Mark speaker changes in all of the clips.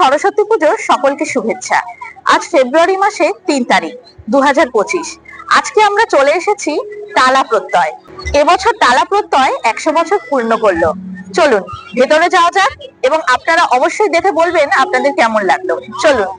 Speaker 1: সরস্বতী পুজোর সকলকে শুভেচ্ছা। আজ ফেব্রুয়ারি মাসে তিন তারিখ দু হাজার পঁচিশ। আজকে আমরা চলে এসেছি তালা প্রত্যয়। এবছর তালা প্রত্যয় একশো বছর পূর্ণ করল। চলুন, ভেতরে যাওয়া যাক এবং আপনারা অবশ্যই দেখে বলবেন আপনাদের কেমন লাগল। চলুন।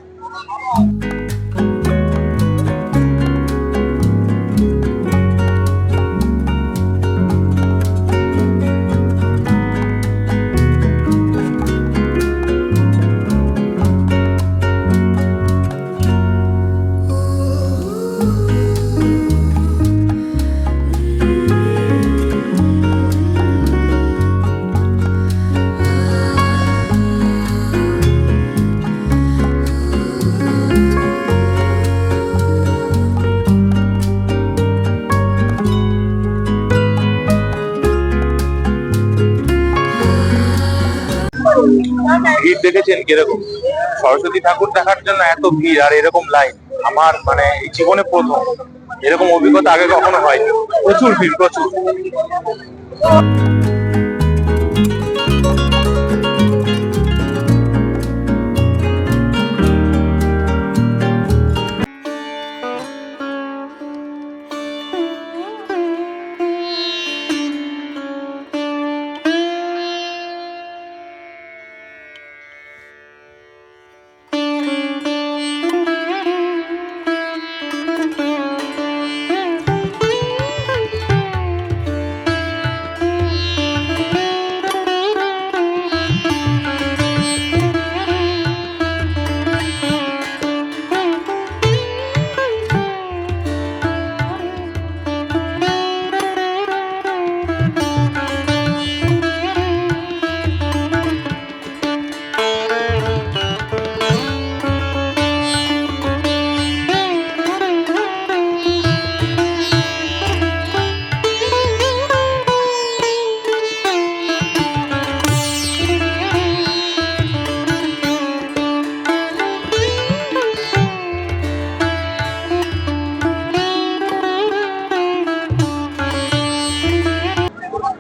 Speaker 2: দেখেছেন কীরকম? সরস্বতী ঠাকুর দেখার জন্য এত ভিড় আর এরকম লাইন আমার মানে জীবনে প্রথম। এরকম অভিজ্ঞতা আগে কখনো হয়নি। প্রচুর ভিড়, প্রচুর।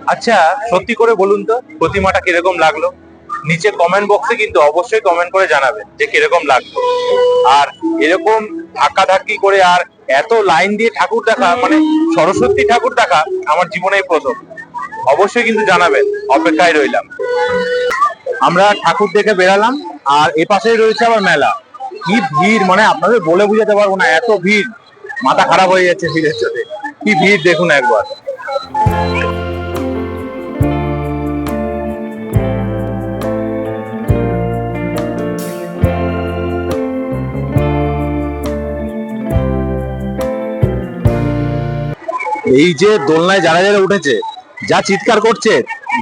Speaker 2: আচ্ছা সত্যি করে বলুন তো, প্রতিমাটা কীরকম লাগল? নিচে কমেন্ট বক্সে কিন্তু অবশ্যই কমেন্ট করে জানাবেন যে কীরকম লাগল। আর এরকম ধাক্কা ধাক্কি করে আর এত লাইন দিয়ে ঠাকুর দেখা মানে সরস্বতী ঠাকুর দেখা, আমার জীবনেই প্রথম। অবশ্যই কিন্তু জানাবেন, অপেক্ষায় রইলাম। আমরা ঠাকুর দেখে বেরালাম, আর এ পাশেই রয়েছে আবার মেলা। কি ভিড় মানে আপনাদের বলে বুঝাতে পারব না, এত ভিড়। মাথা খারাপ হয়ে যাচ্ছে ভিড়ের সাথে কি ভিড়, দেখুন একবার। এই যে দোলনায় যারা যারা উঠেছে, যা চিৎকার করছে,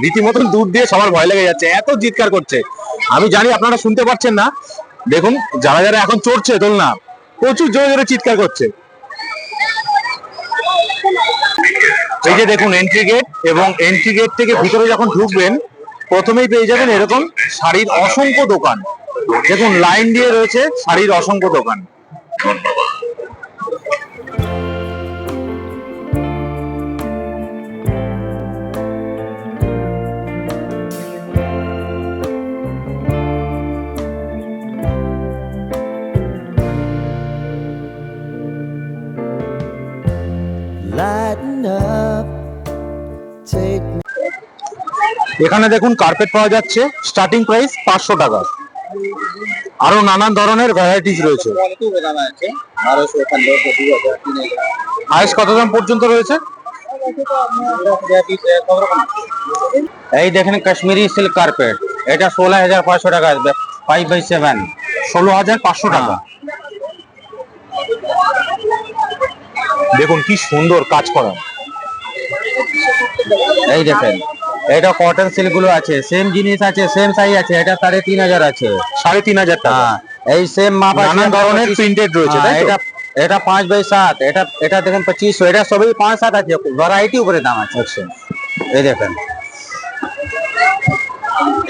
Speaker 2: রীতিমতন দূর দিয়ে সবার ভয় লেগে যাচ্ছে, এত চিৎকার করছে। আমি জানি আপনারা শুনতে পাচ্ছেন না। দেখুন, যারা যারা এখন চড়ছে দোলনা, প্রচুর জোরে জোরে চিৎকার করছে। এই যে দেখুন এন্ট্রি গেট এবং এন্ট্রি গেট থেকে ভিতরে যখন ঢুকবেন, প্রথমেই পেয়ে যাবেন এরকম শাড়ির অসংখ্য দোকান। দেখুন লাইন দিয়ে রয়েছে শাড়ির অসংখ্য দোকান। এখানে দেখুন কার্পেট পাওয়া যাচ্ছে। স্টার্টিং প্রাইস পাঁচশো টাকা। আরও নানান ধরনের ভ্যারাইটিস রয়েছে। হাইস্ট কত দাম পর্যন্ত রয়েছে?
Speaker 3: এই দেখেন কাশ্মীরি সিল্ক কার্পেট এটা ষোলো হাজার পাঁচশো টাকা আসবে। ফাইভ বাই সেভেন
Speaker 2: ষোলো হাজার পাঁচশো টাকা। দেখুন কি সুন্দর কাজ করা।
Speaker 3: এই দেখেন। এটা কটন সিল্কগুলো আছে সেম জিনিস আছে সেম সাইজ আছে এটা সাড়ে তিন হাজার আছে।
Speaker 2: সাড়ে তিন হাজার টাকা।
Speaker 3: হ্যাঁ এই সেম মাপ
Speaker 2: নানান ধরনের প্রিন্টেড রয়েছে
Speaker 3: হ্যাঁ? এটা এটা পাঁচ বাই সাত এটা এটা দেখেন পঁচিশশো এটা সবই পাঁচ সাত আছে ভ্যারাইটি উপরে দাম আছে।
Speaker 2: আচ্ছা।
Speaker 3: এই দেখেন।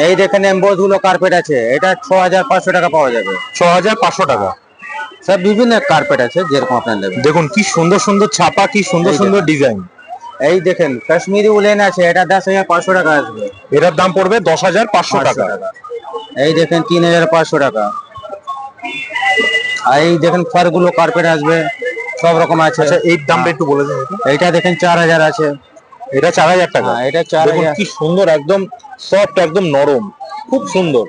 Speaker 3: এই দেখেন এমবোজগুলো কার্পেট আছে এটা ছ হাজার পাঁচশো টাকা পাওয়া যাবে।
Speaker 2: ছ হাজার পাঁচশো টাকা।
Speaker 3: সব বিভিন্ন কার্পেট আছে যেরকম আপনার নেবেন।
Speaker 2: দেখুন কি সুন্দর সুন্দর ছাপা কি সুন্দর সুন্দর ডিজাইন
Speaker 3: এই দেখেন কাশ্মীরি উলেন আছে এটা দশ হাজার পাঁচশো টাকা আসবে।
Speaker 2: এটার দাম পড়বে দশ হাজার পাঁচশো টাকা।
Speaker 3: এই দেখেন তিন হাজার পাঁচশো টাকা। আর এই দেখেন ফারগুলো কার্পেট আসবে সব রকম আছে।
Speaker 2: আচ্ছা এই দামটা একটু বলে দিন।
Speaker 3: এইটা দেখেন চার হাজার আছে।
Speaker 2: এটা চার হাজার টাকা।
Speaker 3: হ্যাঁ, এটা চার হাজার।
Speaker 2: কি সুন্দর একদম সফট একদম নরম। খুব সুন্দর।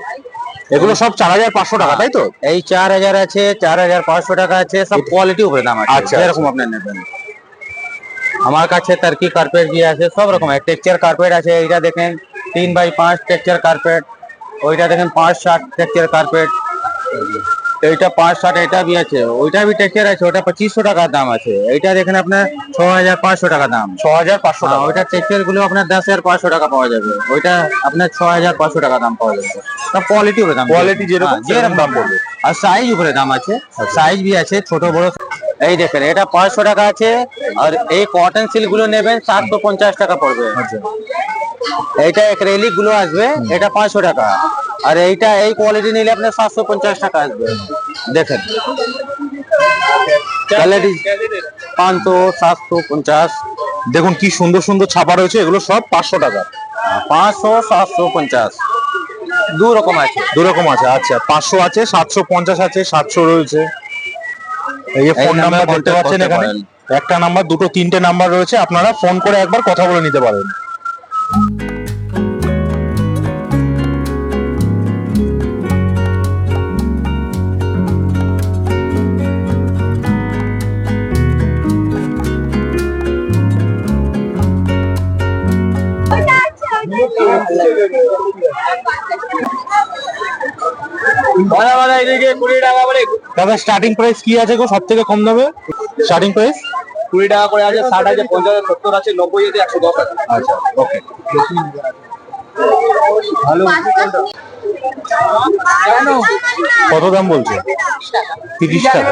Speaker 2: এগুলো সব চার হাজার পাঁচশো টাকা তাই তো?
Speaker 3: এই চার হাজার আছে চার হাজার পাঁচশো টাকা আছে সব কোয়ালিটি উপরে দাম আছে।
Speaker 2: এরকম
Speaker 3: যেরকম আপনার নেবেন। আমার কাছে টার্কি কার্পেট গিয়ে আছে সব রকম। টেক্সচার কার্পেট আছে এইটা দেখেন তিন বাই পাঁচ টেক্সচার কার্পেট ওইটা দেখেন পাঁচ ষাট টেক্সচার কার্পেট এইটা পাঁচ ষাট এটা বি আছে। ওইটা টেক্সচার আছে ওটা পঁচিশশো টাকা দাম আছে। এইটা দেখেন আপনার ছ হাজার পাঁচশো টাকা দাম।
Speaker 2: ছ হাজার পাঁচশো
Speaker 3: হ্যাঁ,
Speaker 2: টাকা।
Speaker 3: ওইটা টেক্সচারগুলো আপনার দশ হাজার পাঁচশো টাকা পাওয়া যাবে। ওইটা আপনার ছ হাজার পাঁচশো টাকা দাম পাওয়া যাবে। সব কোয়ালিটি হবে দাম
Speaker 2: কোয়ালিটি যেরকম
Speaker 3: হ্যাঁ,
Speaker 2: যেরকম দাম পড়বে
Speaker 3: আর সাইজ উপরে দাম আছে। আচ্ছা। সাইজ বি আছে ছোট বড় এই দেখেন এটা পাঁচশো টাকা আছে আর এই কটন সিল্কগুলো নেবেন সাতশো পঞ্চাশ টাকা পড়বে।
Speaker 2: আচ্ছা।
Speaker 3: এইটা একরেলিকগুলো আসবে এটা পাঁচশো টাকা। আর এইটা এই কোয়ালিটি নিলে আপনার সাতশো পঞ্চাশ টাকা আসবে। দেখেন। কোয়ালিটি পাঁচশো সাতশো পঞ্চাশ।
Speaker 2: দেখুন কি সুন্দর সুন্দর ছাপা রয়েছে এগুলো সব পাঁচশো টাকা।
Speaker 3: পাঁচশো সাতশো পঞ্চাশ। দু রকম আছে।
Speaker 2: দু রকম আছে আচ্ছা পাঁচশো আছে সাতশো পঞ্চাশ আছে সাতশো রয়েছে। এই যে ফোন নাম্বার দেখতে পাচ্ছেন এখানে? একটা নাম্বার দুটো তিনটে নাম্বার রয়েছে। আপনারা ফোন করে একবার কথা বলে নিতে পারেন। দাদা স্টার্টিং প্রাইস কি আছে গো? সব থেকে কম দামে? স্টার্টিং প্রাইস
Speaker 4: কুড়ি টাকা করে আছে ষাট আছে পঞ্চাশ আছে সত্তর আছে নব্বই আছে একশো দশ আছে।
Speaker 2: আচ্ছা ওকে কত দাম বলছে? তিরিশ টাকা।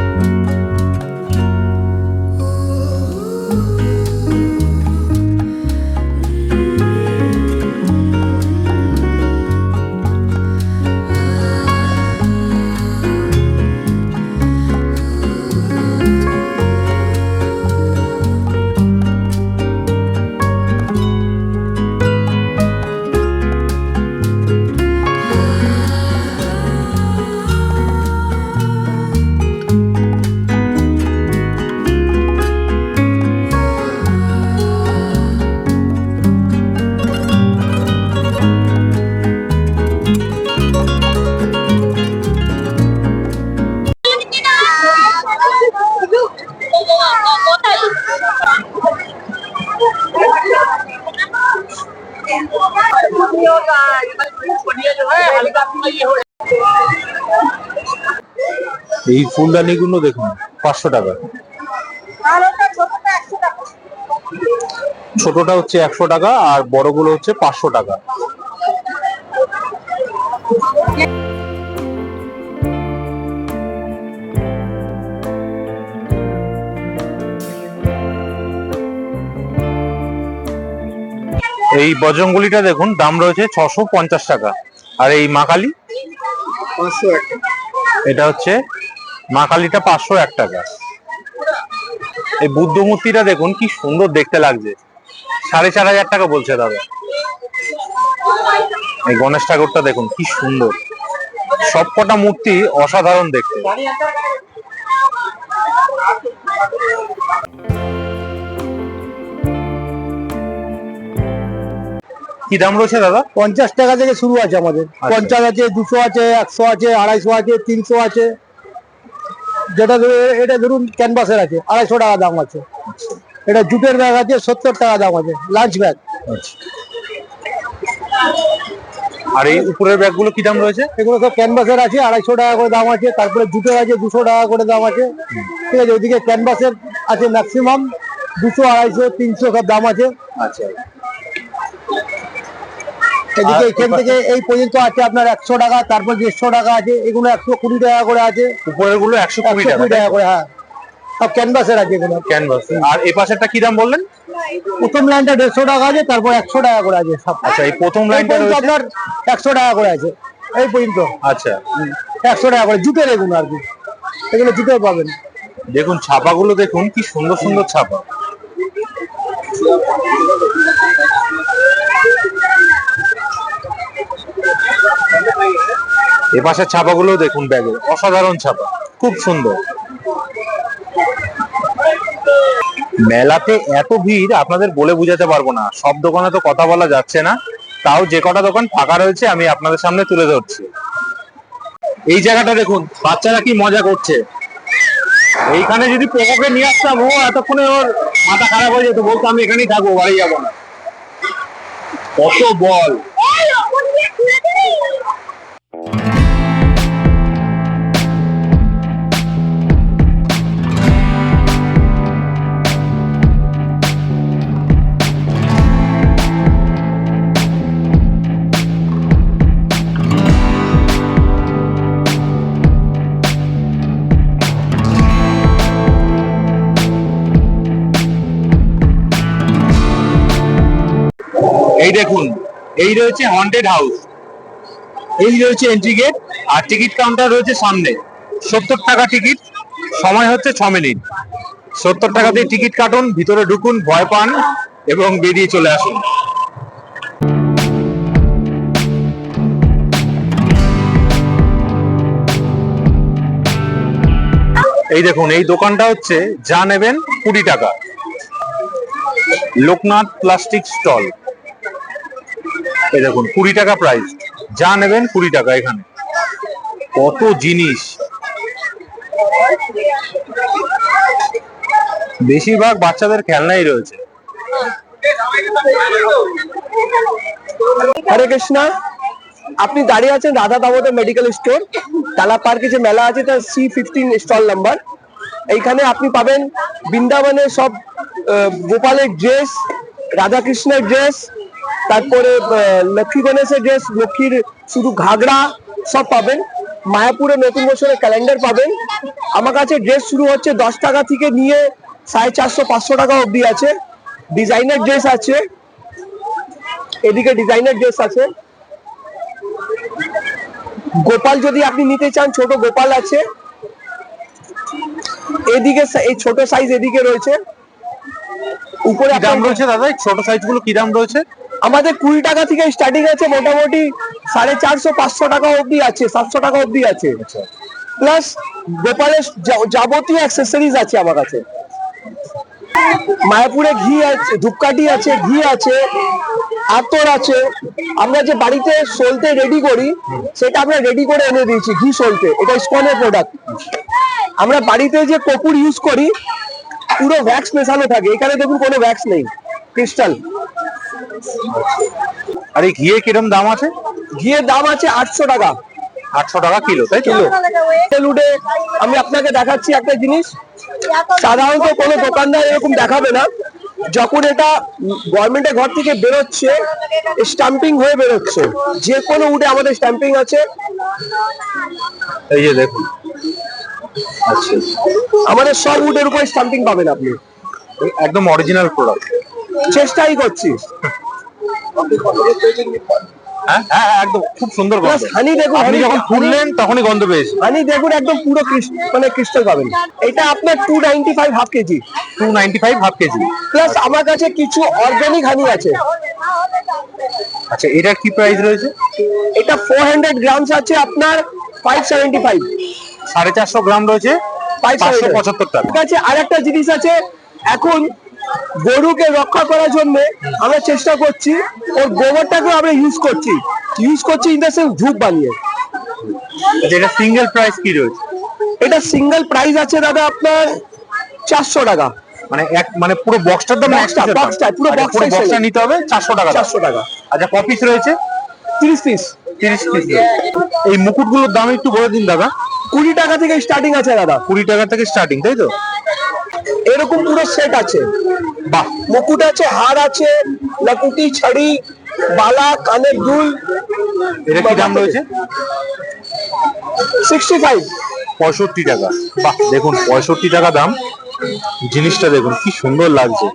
Speaker 2: এই ফুলদানি গুলো দেখুন, পাঁচশো টাকা। ছোটটা হচ্ছে একশো টাকা, আর বড়গুলো হচ্ছে পাঁচশো টাকা। এই বজরঙ্গলিটা দেখুন, দাম রয়েছে ছশো পঞ্চাশ টাকা। আর এই
Speaker 4: পাঁচশো একটা
Speaker 2: এটা হচ্ছে মা কালীটা পাঁচশো এক টাকা। এই বুদ্ধ মূর্তিটা দেখুন, কি সুন্দর দেখতে লাগছে। সাড়ে চার হাজার টাকা বলছে দাদা। এই গণেশ ঠাকুরটা দেখুন, কি সুন্দর। সবকটা মূর্তি অসাধারণ দেখতে। কি দাম রয়েছে দাদা?
Speaker 4: পঞ্চাশ টাকা থেকে শুরু আছে আমাদের।
Speaker 2: আচ্ছা।
Speaker 4: পঞ্চাশ আছে দুশো আছে একশো আছে আড়াইশো আছে তিনশো আছে। যেটা এটা ধরুন ক্যানভাসের আছে আড়াইশো টাকা দাম আছে। এটা জুটের ব্যাগ আছে সত্তর টাকা দাম আছে লাঞ্চ ব্যাগ।
Speaker 2: আর এই উপরের ব্যাগগুলো কি দাম রয়েছে?
Speaker 4: এগুলো সব ক্যানভাসের আছে আড়াইশো টাকা করে দাম আছে তারপরে জুটের আছে দুশো টাকা করে দাম আছে। ঠিক আছে ওইদিকে ক্যানভাসের আছে ম্যাক্সিমাম দুশো আড়াইশো তিনশো সব দাম আছে।
Speaker 2: আচ্ছা।
Speaker 4: এদিকে এখান থেকে এই পর্যন্ত আছে আপনার একশো টাকা তারপর দেড়শো টাকা আছে এগুলো একশো কুড়ি টাকা করে আছে।
Speaker 2: উপরেরগুলো একশো কুড়ি টাকা
Speaker 4: করে হ্যাঁ। সব ক্যানভাসের আছে এগুলো।
Speaker 2: ক্যানভাস আর এই পাশেরটা কি দাম বললেন?
Speaker 5: প্রথম লাইনটা দেড়শো টাকা আছে তারপর একশো টাকা করে আছে সব।
Speaker 2: আচ্ছা এই প্রথম লাইনটা
Speaker 5: আপনার একশো টাকা করে আছে এই পর্যন্ত।
Speaker 2: আচ্ছা।
Speaker 5: একশো টাকা করে জুটের এগুলো আর কি। এগুলো পাবেন।
Speaker 2: দেখুন ছাপাগুলো দেখুন কি সুন্দর সুন্দর ছাপা। এ পাশের ছাপাগুলো দেখুন ব্যাগে। অসাধারণ ছাপা, খুব সুন্দর। মেলাতে এত ভিড়, আপনাদের বলে বোঝাতে পারব না। সব দোকানে তো কথা বলা যাচ্ছে না। তাও যে কটা দোকান ফাঁকা রয়েছে, আমি আপনাদের সামনে তুলে ধরছি। এই জায়গাটা দেখুন, বাচ্চারা কি মজা করছে। এইখানে যদি পোকোকে নিয়ে আসতাম, ও এতক্ষণে ওর মাথা খারাপ হয়ে যেত। বলতো, আমি এখানেই থাকব, বাড়ি যাব না। কত বল। এই দেখুন, এই রয়েছে হন্টেড হাউস এই রয়েছে এন্ট্রি গেট আর টিকিট কাউন্টার রয়েছে সামনে। সত্তর টাকা টিকিট সময় হচ্ছে ছ মিনিট। সত্তর টাকা দিয়ে টিকিট কাটুন, ভিতরে ঢুকুন, ভয় পান এবং বেরিয়ে চলে আসুন। এই দেখুন, এই দোকানটা হচ্ছে, যা নেবেন কুড়ি টাকা। Loknath plastic stall. এই দেখুন, কুড়ি টাকা প্রাইস যা নেবেন কুড়ি টাকা এখানে। কত জিনিস। বেশিরভাগ বাচ্চাদের খেলনাই রয়েছে।
Speaker 5: হরে কৃষ্ণা, আপনি দাঁড়িয়ে আছেন রাধা দামোদর মেডিকেল স্টোর টালা পার্কে যে মেলা আছে, তার সি ফিফটিন স্টল নাম্বার এইখানে আপনি পাবেন বৃন্দাবনের সব গোপালের ড্রেস রাধাকৃষ্ণের ড্রেস তারপরে লক্ষ্মী গণেশের ড্রেস লক্ষ্মীর শুধু ঘাগড়া সব পাবেন। মায়াপুরে নতুন বছরের ক্যালেন্ডার পাবেন। আমার কাছে ড্রেস শুরু হচ্ছে দশ টাকা থেকে নিয়ে সাড়ে চারশো পাঁচশো টাকা অবধি আছে। ডিজাইনার ড্রেস আছে। এদিকে ডিজাইনার ড্রেস আছে। গোপাল যদি আপনি নিতে চান ছোট গোপাল আছে। এদিকে এই ছোট সাইজ এদিকে রয়েছে। উপরে
Speaker 2: দাম রয়েছে দাদা? ছোট সাইজগুলো কি দাম রয়েছে?
Speaker 5: আমাদের কুড়ি টাকা থেকে স্টার্টিং আছে মোটামুটি সাড়ে চারশো পাঁচশো টাকা অবধি আছে সাতশো টাকা অবধি আছে। প্লাস গোপালের যাবতীয় অ্যাক্সেসরিজ আছে আমার কাছে। মায়াপুরে ঘি আছে ধূপকাঠি আছে ঘি আছে আতর আছে। আমরা যে বাড়িতে সলতে রেডি করি সেটা আমরা রেডি করে এনে দিয়েছি ঘি সলতে। এটা স্কনের প্রোডাক্ট আমরা বাড়িতে যে কপুর ইউজ করি পুরো ভ্যাক্স মেশানো থাকে। এখানে দেখুন কোনো ভ্যাক্স নেই ক্রিস্টাল
Speaker 2: আর এই ঘিয়ে কিরম দাম আছে?
Speaker 5: ঘিয়ের দাম আছে আটশো টাকা।
Speaker 2: আটশো টাকা কিলো তাই
Speaker 5: কিলো লুডে আমি আপনাকে দেখাচ্ছি একটা জিনিস। সাধারণত কোনো দোকানদার এরকম দেখাবে না। যখন এটা গভর্নমেন্টের ঘর থেকে বেরোচ্ছে স্টাম্পিং হয়ে বেরোচ্ছে। যে কোনো উডে আমাদের স্টাম্পিং আছে।
Speaker 2: এই যে দেখুন। আচ্ছা।
Speaker 5: আমাদের সব উডের উপর স্টাম্পিং পাবেন আপনি।
Speaker 2: একদম অরিজিনাল প্রোডাক্ট
Speaker 5: চেষ্টাই করছি।
Speaker 2: হ্যাঁ? হ্যাঁ হ্যাঁ, একদম। খুব সুন্দর গন্ধ।
Speaker 5: Plus দেখুন,
Speaker 2: আপনি যখন খুললেন তখনই গন্ধ পেয়েছি
Speaker 5: হানি দেখুন একদম পুরো মানে ক্রিস্টাল পাবেন। এটা আপনার two ninety five half kg.
Speaker 2: Two ninety five half kg.
Speaker 5: Plus আমার কাছে কিছু অর্গানিক হানি আছে।
Speaker 2: আচ্ছা এটার কি প্রাইস রয়েছে?
Speaker 5: এটা ফোর হান্ড্রেড গ্রামস আছে আপনার ফাইভ সেভেন্টি ফাইভ
Speaker 2: সাড়ে চারশো গ্রাম রয়েছে। পাঁচশো পঁচাত্তর টাকা।
Speaker 5: ঠিক আছে আর একটা জিনিস আছে। এখন গরুকে রক্ষা করার জন্য আমরা চেষ্টা করছি ওর গোবরটাকে আমরা ইউজ করছি। ইউজ করছি ইন দ্য সেন্স ধূপ বানিয়ে।
Speaker 2: আচ্ছা এটা সিঙ্গেল প্রাইস কি রয়েছে?
Speaker 5: এটা সিঙ্গেল প্রাইস আছে দাদা আপনার চারশো টাকা।
Speaker 2: মানে এক মানে পুরো বক্সটার দাম
Speaker 5: Box টা, box টা, পুরো
Speaker 2: পুরো
Speaker 5: টাই
Speaker 2: বক্সটা নিতে হবে চারশো টাকা। দাম।
Speaker 5: চারশো টাকা।
Speaker 2: আচ্ছা ক পিস রয়েছে?
Speaker 5: তিরিশ পিস
Speaker 2: তিরিশ পিস এই মুকুটগুলোর দাম একটু বলে দিন দাদা।
Speaker 5: কুড়ি টাকা থেকে স্টার্টিং আছে দাদা।
Speaker 2: কুড়ি টাকা থেকে স্টার্টিং তাই তো?
Speaker 5: এরকম পুরো সেট আছে।
Speaker 2: বাহ
Speaker 5: মুকুট আছে হার আছে লাকুটি ছড়ি বালা কানের দুল।
Speaker 2: এটা কি দাম রয়েছে?
Speaker 5: সিক্সটি ফাইভ
Speaker 2: পঁয়ষট্টি টাকা। বাহ দেখুন পঁয়ষট্টি টাকা দাম। জিনিসটা দেখুন কি সুন্দর লাগছে।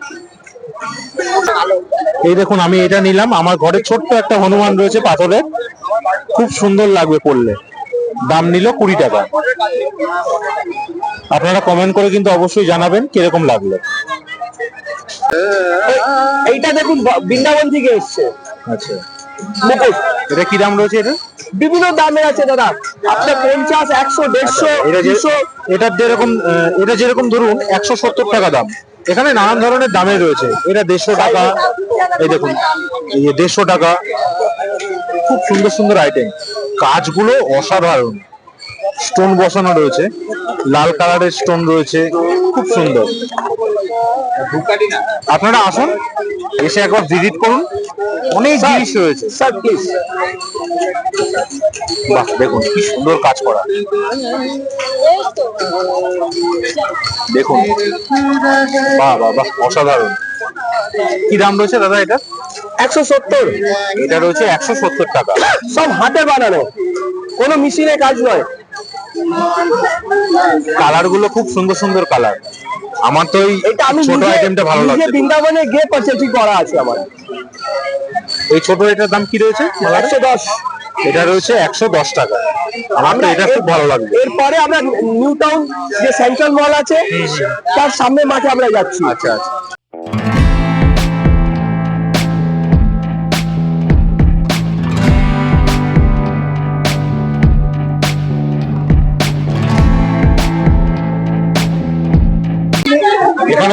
Speaker 2: এই দেখুন আমি এটা নিলাম। আমার ঘরে ছোট্ট একটা হনুমান রয়েছে পাথরের। খুব সুন্দর লাগবে পড়লে দাম নিল কুড়ি টাকা। আপনারা কমেন্ট করে কিন্তু অবশ্যই জানাবেন কীরকম লাগল।
Speaker 5: এইটা দেখুন বৃন্দাবন থেকে এসছে।
Speaker 2: আচ্ছা। এটা কি দাম রয়েছে এটা?
Speaker 5: বিভিন্ন দামের আছে দাদা। আপনার পঞ্চাশ একশো দেড়শো
Speaker 2: এটা
Speaker 5: দুশো।
Speaker 2: এটার যেরকম এটা যেরকম ধরুন একশো সত্তর টাকা দাম। এখানে নানান ধরনের দামে রয়েছে। এটা দেড়শো টাকা। এই দেখুন এই দেড়শো টাকা। খুব সুন্দর সুন্দর আইটেম। কাজগুলো অসাধারণ। স্টোন বসানো রয়েছে। লাল কালারের স্টোন রয়েছে। খুব সুন্দর। আপনারা আসুন এসে একবার ভিজিট করুন। অনেক জিনিস রয়েছে।
Speaker 5: স্যার প্লিজ
Speaker 2: বাহ দেখুন কি সুন্দর কাজ করা। দেখুন। বাহ বাহ বাহ অসাধারণ। কি দাম রয়েছে দাদা এটা
Speaker 5: একশো সত্তর।
Speaker 2: এটা রয়েছে একশো সত্তর টাকা।
Speaker 5: সব হাতে বানানো। কোনো মেশিনে কাজ নয়।
Speaker 2: কালারগুলো খুব সুন্দর সুন্দর কালার। আমার তো এই ছোট আইটেমটা ভালো লাগছে।
Speaker 5: বৃন্দাবনে গিয়ে পারচেজিং করা আছে আমার।
Speaker 2: এই ছোট এটার দাম কি রয়েছে?
Speaker 5: একশো দশ।
Speaker 2: এটা রয়েছে একশো দশ টাকা। আমার তো এটা খুব ভালো লাগবে
Speaker 5: এরপরে আমরা নিউ টাউন যে সেন্ট্রাল মল আছে তার সামনে মাঠে আমরা যাচ্ছি।
Speaker 2: আচ্ছা আচ্ছা।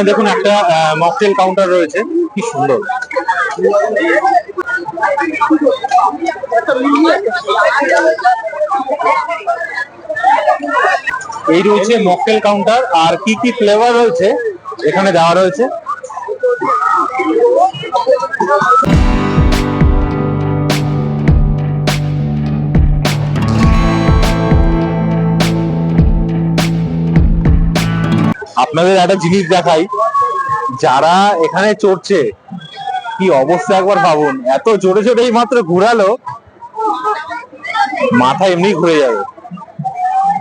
Speaker 2: এখানে দেখুন একটা মকটেল কাউন্টার রয়েছে। কি সুন্দর। এই রয়েছে মকটেল কাউন্টার আর কি কি ফ্লেভার রয়েছে? এখানে দেওয়া রয়েছে। আপনাদের একটা জিনিস দেখাই, যারা এখানে চড়ছে, কি অবস্থা একবার ভাবুন, এত জোরে জোরে এই মাত্র ঘুরালো, মাথা এমনি ঘুরে যাবে।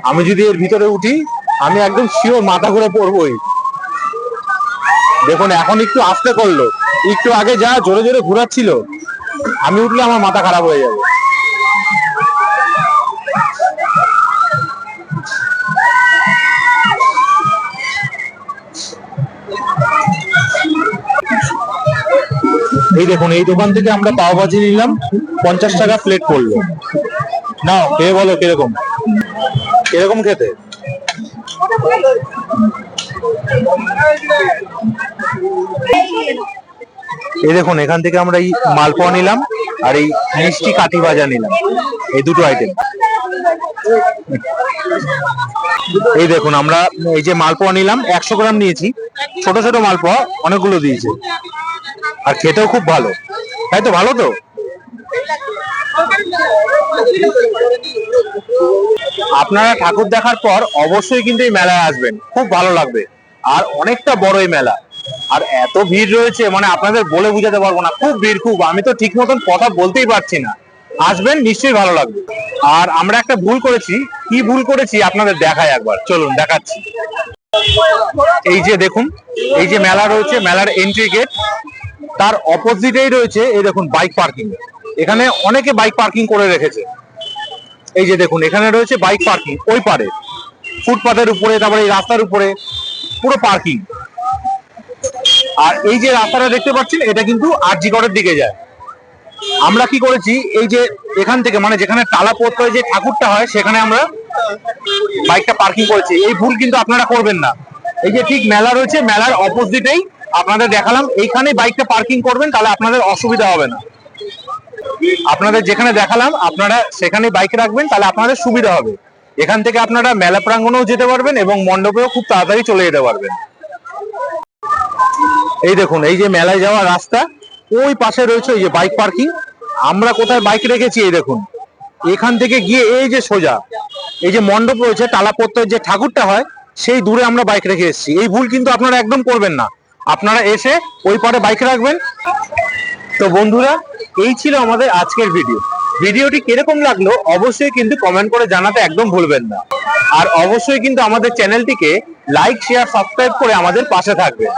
Speaker 2: আমি যদি এর ভিতরে উঠি, আমি একদম শিওর মাথা ঘুরে পড়বই। দেখুন, এখন একটু আস্তে করল, একটু আগে যা জোরে জোরে ঘুরাচ্ছিল, আমি উঠলে আমার মাথা খারাপ হয়ে যাবে। এই দেখুন, এই দোকান থেকে আমরা পাও ভাজি নিলাম। পঞ্চাশ টাকা প্লেট পড়ল। নাও, খেয়ে বলো কীরকম? কীরকম খেতে? এই দেখুন, এখান থেকে আমরা এই মালপোয়া নিলাম আর এই মিষ্টি কাঠি ভাজা নিলাম। এই দুটো আইটেম এই দেখুন, আমরা এই যে মালপোয়া নিলাম, একশো গ্রাম নিয়েছি। ছোট ছোট মালপোয়া, অনেকগুলো দিয়েছে। আর খেতেও খুব ভালো। তাই তো, ভালো তো? আপনারা ঠাকুর দেখার পর অবশ্যই কিন্তু এই মেলায় আসবেন। খুব ভালো লাগবে। আর অনেকটা বড় এই মেলা। আর এত ভিড় রয়েছে মানে আপনাদের বলে বুঝাতে পারব না। খুব ভিড়, খুব। আমি তো ঠিক মতন কথা বলতেই পারছি না। আসবেন, নিশ্চয়ই ভালো লাগবে। আর আমরা একটা ভুল করেছি। কি ভুল করেছি আপনাদের দেখায় একবার। চলুন, দেখাচ্ছি। এই যে দেখুন, এই যে মেলা রয়েছে, মেলার এন্ট্রি গেট তার অপোজিটেই রয়েছে, এই দেখুন বাইক পার্কিং এখানে অনেকে বাইক পার্কিং করে রেখেছে। এই যে দেখুন, এখানে রয়েছে বাইক পার্কিং ওই পারে। ফুটপাথের উপরে, তারপরে এই রাস্তার উপরে, পুরো পার্কিং আর এই যে রাস্তাটা দেখতে পাচ্ছেন, এটা কিন্তু আরজিগড়ের দিকে যায়। আমরা কি করেছি, এই যে এখান থেকে মানে যেখানে টালা পড়তে যে ঠাকুরটা হয়, সেখানে আমরা বাইকটা পার্কিং করেছি। এই ভুল কিন্তু আপনারা করবেন না। এই যে ঠিক মেলা রয়েছে, মেলার অপোজিটেই আপনাদের দেখালাম, এইখানে বাইকটা পার্কিং করবেন, তাহলে আপনাদের অসুবিধা হবে না। আপনাদের যেখানে দেখালাম, আপনারা সেখানে বাইক রাখবেন, তাহলে আপনাদের সুবিধা হবে। এখান থেকে আপনারা মেলা প্রাঙ্গণেও যেতে পারবেন এবং মণ্ডপেও খুব তাড়াতাড়ি চলে যেতে পারবেন। এই দেখুন, এই যে মেলায় যাওয়ার রাস্তা, ওই পাশে রয়েছে এই যে বাইক পার্কিং। আমরা কোথায় বাইক রেখেছি, এই দেখুন। এখান থেকে গিয়ে এই যে সোজা, এই যে মণ্ডপ রয়েছে টালাপত্তর যে ঠাকুরটা হয়, সেই দূরে আমরা বাইক রেখে এসেছি। এই ভুল কিন্তু আপনারা একদম করবেন না। আপনারা এসে ওই পারে বাইক রাখবেন। তো বন্ধুরা, এই ছিল আমাদের আজকের ভিডিও। ভিডিওটি কীরকম লাগল অবশ্যই কিন্তু কমেন্ট করে জানাতে একদম ভুলবেন না। আর অবশ্যই কিন্তু আমাদের চ্যানেলটিকে লাইক শেয়ার সাবস্ক্রাইব করে আমাদের পাশে থাকবেন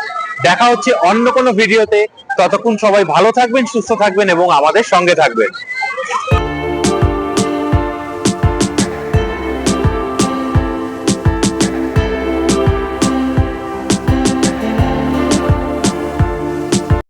Speaker 2: দেখা হচ্ছে অন্য কোনো ভিডিওতে। ততক্ষণ সবাই ভালো থাকবেন, সুস্থ থাকবেন এবং আমাদের সঙ্গে থাকবেন।